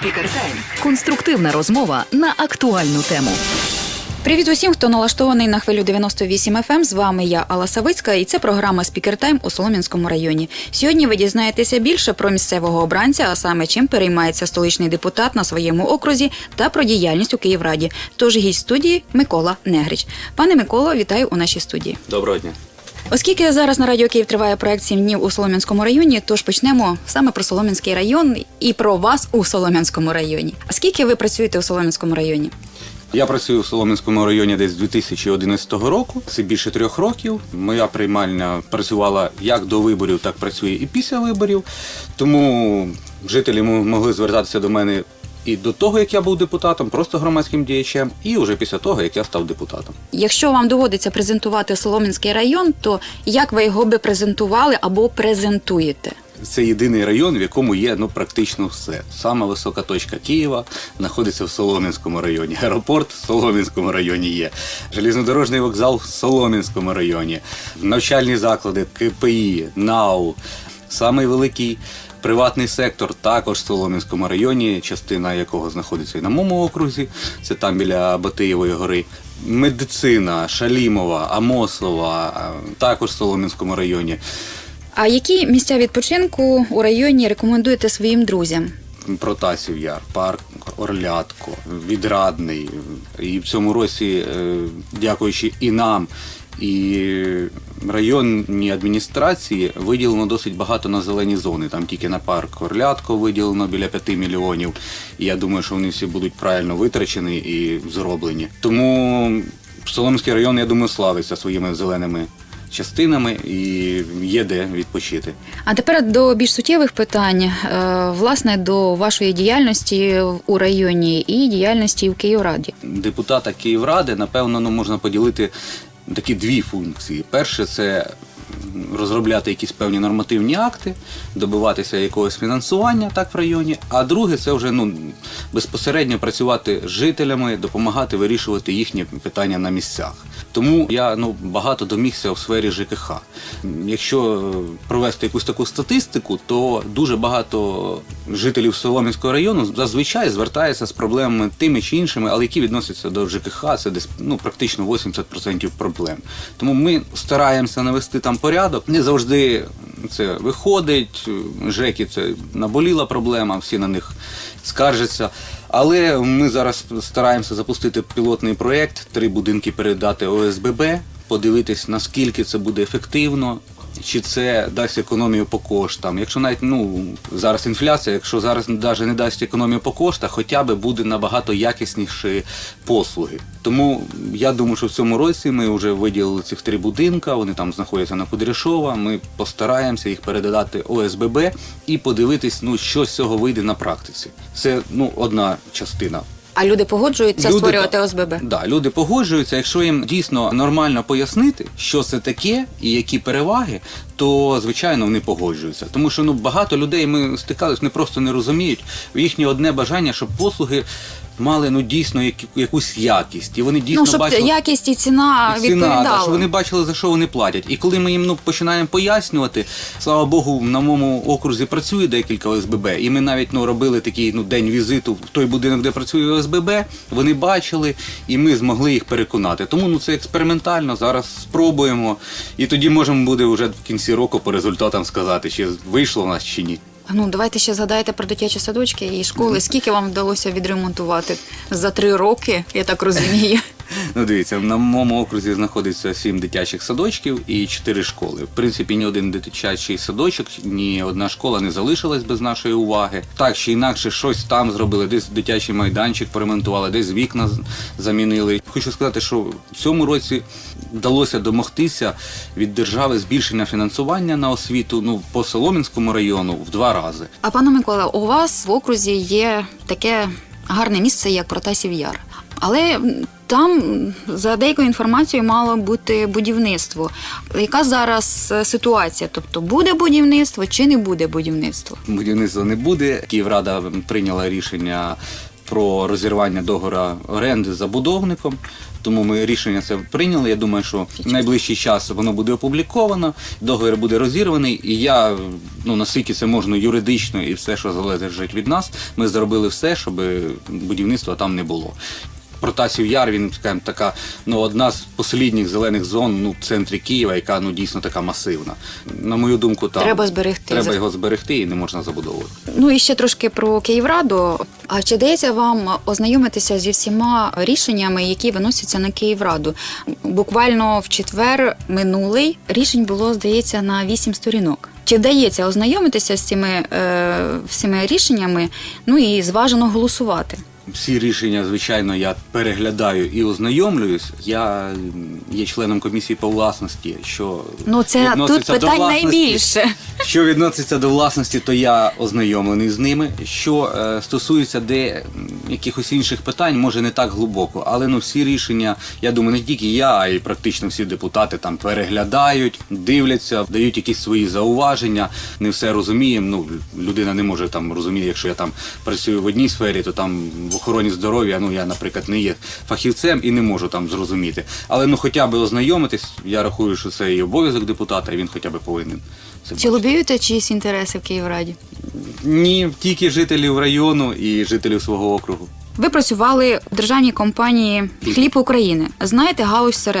Спікер Тайм. Конструктивна розмова на актуальну тему. Привіт усім, хто налаштований на хвилю 98 FM. З вами я Алла Савицька, і це програма Спікер Тайм у Солом'янському районі. Сьогодні ви дізнаєтеся більше про місцевого обранця, а саме чим переймається столичний депутат на своєму окрузі та про діяльність у Київраді. Тож гість студії Микола Негрич. Пане Миколо, вітаю у нашій студії. Доброго дня. Оскільки зараз на радіо Київ триває проект «7 днів у Солом'янському районі, тож почнемо саме про Солом'янський район і про вас у Солом'янському районі. А скільки ви працюєте у Солом'янському районі? Я працюю в Солом'янському районі десь з 2011 року. Це більше трьох років. Моя приймальня працювала як до виборів, так працює і після виборів. Тому жителі могли звертатися до мене і до того, як я був депутатом, просто громадським діячем, і вже після того, як я став депутатом. Якщо вам доводиться презентувати Солом'янський район, то як ви його би презентували або презентуєте? Це єдиний район, в якому є ну практично все. Сама висока точка Києва знаходиться в Солом'янському районі. Аеропорт в Солом'янському районі є. Железнодорожний вокзал в Солом'янському районі, навчальні заклади, КПІ, НАУ. Самий великий приватний сектор також в Солом'янському районі, частина якого знаходиться і на моєму окрузі. Це там біля Батиєвої гори. Медицина, Шалімова, Амосова, також в Солом'янському районі. А які місця відпочинку у районі рекомендуєте своїм друзям? Протасів Яр, парк Орлятко, Відрадний. І в цьому році, е, дякуючи і нам, і районній адміністрації, виділено досить багато на зелені зони. Там тільки на парк Орлятко виділено біля 5 мільйонів. І я думаю, що вони всі будуть правильно витрачені і зроблені. Тому Соломський район, я думаю, славиться своїми зеленими частинами і є де відпочити. А тепер до більш суттєвих питань, е, власне, до вашої діяльності у районі і діяльності в Київраді. депутата Київради, напевно, ну, можна поділити такі дві функції. Перше це розробляти якісь певні нормативні акти, добиватися якогось фінансування так в районі. А друге це вже ну, безпосередньо працювати з жителями, допомагати вирішувати їхні питання на місцях. Тому я ну, багато домігся в сфері ЖКХ. Якщо провести якусь таку статистику, то дуже багато жителів Солом'янського району зазвичай звертаються з проблемами тими чи іншими, але які відносяться до ЖКХ, це десь ну, практично 80% проблем. Тому ми стараємося навести там порядок. Не завжди це виходить. ЖЕКи це наболіла проблема, всі на них скаржаться. Але ми зараз стараємося запустити пілотний проєкт, три будинки передати ОСББ, подивитись, наскільки це буде ефективно. Чи це дасть економію по коштам? Якщо навіть ну зараз інфляція, якщо зараз навіть не дасть економію по коштах, хоча б буде набагато якісніші послуги. Тому я думаю, що в цьому році ми вже виділили цих три будинка. Вони там знаходяться на Кудряшова. Ми постараємося їх передати ОСББ і подивитись, ну що з цього вийде на практиці. Це ну одна частина. А люди погоджуються Люди створювати ОСББ? Да, люди погоджуються. Якщо їм дійсно нормально пояснити, що це таке і які переваги, то звичайно вони погоджуються. Тому що ну багато людей ми стикалися, вони просто не розуміють. Їхнє одне бажання, щоб послуги мали ну дійсно які- якусь якість, і вони дійсно ну, щоб бачили якість і ціна, і ціна, та, що вони бачили за що вони платять. І коли ми їм ну починаємо пояснювати, слава Богу, на моєму окрузі працює декілька ОСББ, і ми навіть ну робили такий ну день візиту в той будинок, де працює ОСББ. Вони бачили, і ми змогли їх переконати. Тому ну це експериментально. Зараз спробуємо, і тоді можемо буде вже в кінці року по результатам сказати, чи вийшло в нас чи ні. Ну, давайте ще згадайте про дитячі садочки і школи. Скільки вам вдалося відремонтувати за три роки, я так розумію. Ну, дивіться, на моєму окрузі знаходиться сім дитячих садочків і чотири школи. В принципі, ні один дитячий садочок, ні одна школа не залишилась без нашої уваги. Так чи інакше, щось там зробили, десь дитячий майданчик поремонтували, десь вікна замінили. Хочу сказати, що в цьому році вдалося домогтися від держави збільшення фінансування на освіту ну по Солом'янському району в два рази. А пане Микола, у вас в окрузі є таке гарне місце, як Протасів Яр. Але там, за деякою інформацією, мало бути будівництво. Яка зараз е, ситуація? Тобто буде будівництво чи не буде будівництво? будівництва не буде. Київрада прийняла рішення про розірвання договору оренди з забудовником. Тому ми рішення це прийняли. Я думаю, що в найближчий час воно буде опубліковано, договір буде розірваний, і я ну наскільки це можна юридично і все, що залежить від нас, ми зробили все, щоб будівництва там не було. Протасів Яр, він скажімо, така, ну одна з послідніх зелених зон ну, в центрі Києва, яка ну дійсно така масивна. На мою думку, там Треба зберегти. Треба його зберегти і не можна забудовувати. Ну і ще трошки про Київраду. А чи дається вам ознайомитися зі всіма рішеннями, які виносяться на Київраду? Буквально в четвер минулий рішень було, здається, на вісім сторінок. Чи вдається ознайомитися з цими е, всіма рішеннями? Ну і зважено голосувати? Всі рішення, звичайно, я переглядаю і ознайомлююсь. Я є членом комісії по власності, що Ну це тут питань найбільше. Що відноситься до власності, то я ознайомлений з ними. Що е, стосується де якихось інших питань, може не так глибоко, але ну всі рішення, я думаю, не тільки я, а й практично всі депутати там переглядають, дивляться, дають якісь свої зауваження. Не все розуміємо. Ну людина не може там розуміти, якщо я там працюю в одній сфері, то там в охороні здоров'я, ну я, наприклад, не є фахівцем і не можу там зрозуміти. Але ну хоча б ознайомитись, я рахую, що це і обов'язок депутата, і він хоча б повинен. Це Чи бачити. лобіюєте чиїсь інтереси в Київраді? Ні, тільки жителів району і жителів свого округу. Ви працювали в державній компанії Хліб України. Знаєте галузь серед